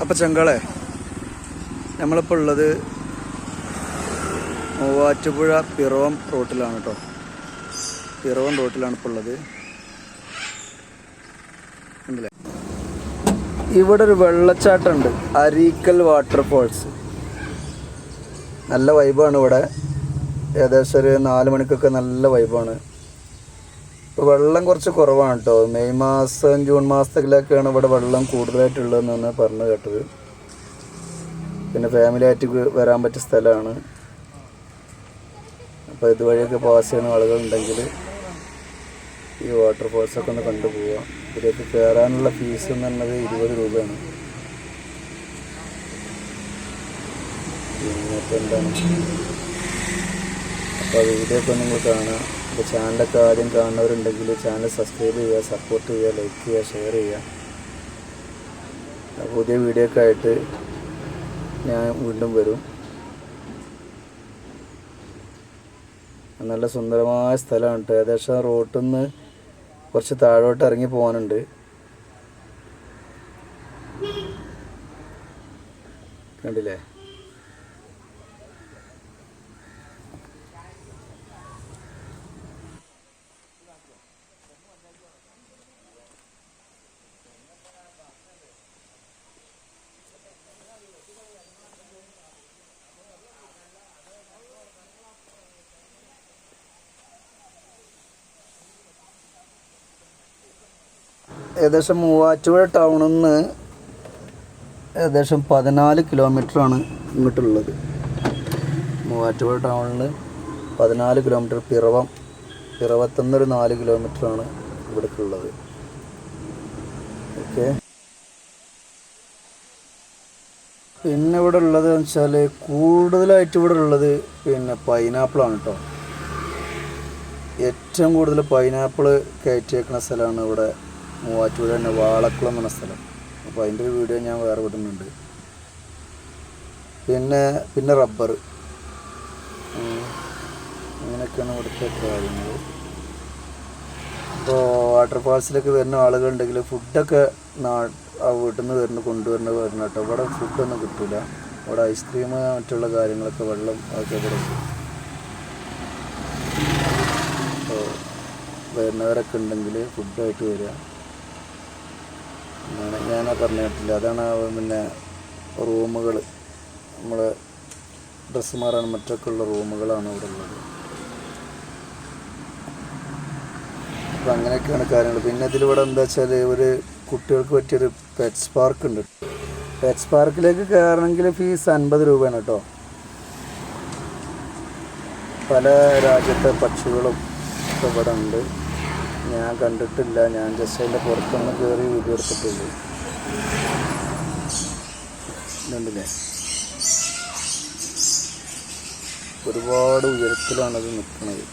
അപ്പം ചെങ്കളെ നമ്മളിപ്പോൾ ഉള്ളത് മൂവാറ്റുപുഴ പിറവം റോട്ടിലാണ് കേട്ടോ പിറവം റോട്ടിലാണ് ഇപ്പോൾ ഉള്ളത്. കണ്ടില്ലേ ഇവിടെ ഒരു വെള്ളച്ചാട്ടമുണ്ട് അരീക്കൽ വാട്ടർഫോൾസ്. നല്ല വൈബാണ് ഇവിടെ. ഏകദേശം ഒരു നാല് മണിക്കൊക്കെ നല്ല വൈബാണ് ഇപ്പോൾ വെള്ളം കുറച്ച് കുറവാണ് കേട്ടോ മെയ് മാസം ജൂൺ മാസത്തിലൊക്കെയാണ് ഇവിടെ വെള്ളം കൂടുതലായിട്ടുള്ളതെന്നാണ് പറഞ്ഞു കേട്ടത്. പിന്നെ ഫാമിലി ആയിട്ട് വരാൻ പറ്റിയ സ്ഥലമാണ്. അപ്പോൾ ഇതുവഴിയൊക്കെ പാസ് ചെയ്യുന്ന ആളുകളുണ്ടെങ്കിൽ ഈ വാട്ടർ ഒക്കെ ഒന്ന് കണ്ടുപോവാം. ഇതിലേക്ക് കയറാനുള്ള ഫീസ് എന്ന് പറഞ്ഞത് ഇരുപത് രൂപയാണ്. പിന്നെ എന്താണ്? അപ്പോൾ വീഡിയോ ഒക്കെ കാണുക അപ്പോൾ ചാനലൊക്കെ ആദ്യം കാണുന്നവരുണ്ടെങ്കിൽ ചാനൽ സബ്സ്ക്രൈബ് ചെയ്യുക സപ്പോർട്ട് ചെയ്യുക ലൈക്ക് ചെയ്യുക ഷെയർ ചെയ്യുക. പുതിയ വീഡിയോ ഒക്കെ ആയിട്ട് ഞാൻ വീണ്ടും വരും. നല്ല സുന്ദരമായ സ്ഥലമാണ് കേട്ടോ ഏകദേശം റോട്ടിൽ നിന്ന് കുറച്ച് താഴോട്ട് ഇറങ്ങി പോകാനുണ്ട്. കണ്ടില്ലേ? ഏകദേശം മൂവാറ്റുപുഴ ടൗണിൽ നിന്ന് ഏകദേശം പതിനാല് കിലോമീറ്ററാണ് ഇങ്ങോട്ടുള്ളത്. മൂവാറ്റുപുഴ ടൗണിൽ പതിനാല് കിലോമീറ്റർ പിറവം പിറവത്തുനിന്നൊരു നാല് കിലോമീറ്ററാണ് ഇവിടേക്കുള്ളത്. ഓക്കെ. പിന്നെ ഇവിടെ ഉള്ളത് വെച്ചാൽ കൂടുതലായിട്ട് ഇവിടെ ഉള്ളത് പിന്നെ പൈനാപ്പിളാണ് കേട്ടോ ഏറ്റവും കൂടുതൽ പൈനാപ്പിൾ കയറ്റി വെക്കുന്ന സ്ഥലമാണ് ഇവിടെ മൂവാറ്റുപുഴ തന്നെ വാളക്കുളം എന്ന സ്ഥലം. അപ്പോൾ അതിന്റെ ഒരു വീഡിയോ ഞാൻ വേറെ വിടുന്നുണ്ട്. പിന്നെ പിന്നെ റബ്ബർ. അങ്ങനെയൊക്കെയാണ് ഇവിടുത്തെ കാര്യങ്ങൾ ഇപ്പോൾ വാട്ടർഫാൾസിലൊക്കെ വരുന്ന ആളുകളുണ്ടെങ്കിൽ ഫുഡൊക്കെ നാ ആ വീട്ടിൽ നിന്ന് വരുന്ന കൊണ്ടുവരുന്ന വരുന്ന കേട്ടോ. ഇവിടെ ഫുഡൊന്നും കിട്ടില്ല ഇവിടെ ഐസ്ക്രീം മറ്റുള്ള കാര്യങ്ങളൊക്കെ വെള്ളം അതൊക്കെ ഇവിടെ വരുന്നവരൊക്കെ ഉണ്ടെങ്കിൽ ഫുഡായിട്ട് വരിക. ഞാൻ പറഞ്ഞു കേട്ടില്ല അതാണ് പിന്നെ റൂമുകൾ. നമ്മൾ ഡ്രസ്സ് മാറാൻ മറ്റൊക്കെ ഉള്ള റൂമുകളാണ് ഇവിടെ ഉള്ളത്. അപ്പം അങ്ങനെയൊക്കെയാണ് കാര്യങ്ങൾ. പിന്നെ ഇതിലിവിടെ എന്താ വെച്ചാൽ ഒരു കുട്ടികൾക്ക് പറ്റിയൊരു പെറ്റ്സ് പാർക്ക് ഉണ്ട്. പെറ്റ്സ് പാർക്കിലേക്ക് കയറണമെങ്കിൽ ഫീസ് അൻപത് രൂപയാണ് കേട്ടോ. പല രാജ്യത്തെ പക്ഷികളും ഇവിടെ ഉണ്ട്. ഞാൻ കണ്ടിട്ടില്ല. ഞാൻ ജസ്റ്റ് അതിന്റെ പുറത്തൊന്ന് കയറി വീഡിയോ എടുത്തിട്ടുള്ളൂ. ഇതുണ്ടല്ലേ? ഒരുപാട് ഉയരത്തിലാണത് നിൽക്കുന്നത്.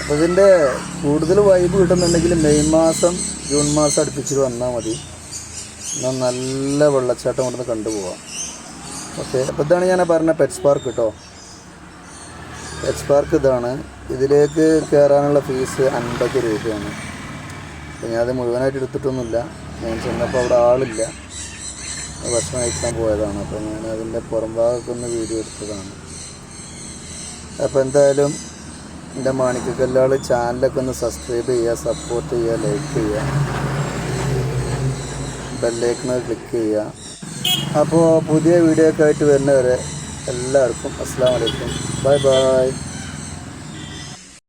അപ്പോൾ ഇതിന്റെ കൂടുതൽ വൈബ് കിട്ടുന്നുണ്ടെങ്കിൽ മെയ് മാസം ജൂൺ മാസം അടുപ്പിച്ചിട്ട് വന്നാൽ മതി. എന്നാൽ നല്ല വെള്ളച്ചാട്ടം ഇവിടുന്ന് കണ്ടുപോവാം. ഓക്കെ അപ്പോൾ ഇതാണ് ഞാൻ പറഞ്ഞ പെറ്റ്സ് പാർക്ക് കേട്ടോ പെറ്റ്സ് പാർക്ക് ഇതാണ്. ഇതിലേക്ക് കയറാനുള്ള ഫീസ് അൻപത് രൂപയാണ്. അപ്പോൾ ഞാനത് മുഴുവനായിട്ട് എടുത്തിട്ടൊന്നുമില്ല. ഞാൻ ചെന്നപ്പോൾ അവിടെ ആളില്ല. ഭക്ഷണം കഴിക്കാൻ പോയതാണ്. അപ്പോൾ ഞാൻ അതിന്റെ പുറം ഭാഗമൊക്കെ ഒന്ന് വീഡിയോ എടുത്തതാണ്. അപ്പോൾ എന്തായാലും എന്റെ മാണിക്കല്ലാൾ ചാനലൊക്കെ ഒന്ന് സബ്സ്ക്രൈബ് ചെയ്യുക സപ്പോർട്ട് ചെയ്യുക ലൈക്ക് ചെയ്യുക. ബെല്ലേക്കുന്നത് ക്ലിക്ക് ചെയ്യുക. അപ്പോൾ പുതിയ വീഡിയോ ഒക്കെ ആയിട്ട് വരുന്നവരെ എല്ലാവർക്കും അസ്സാം വലൈക്കും Bye-bye.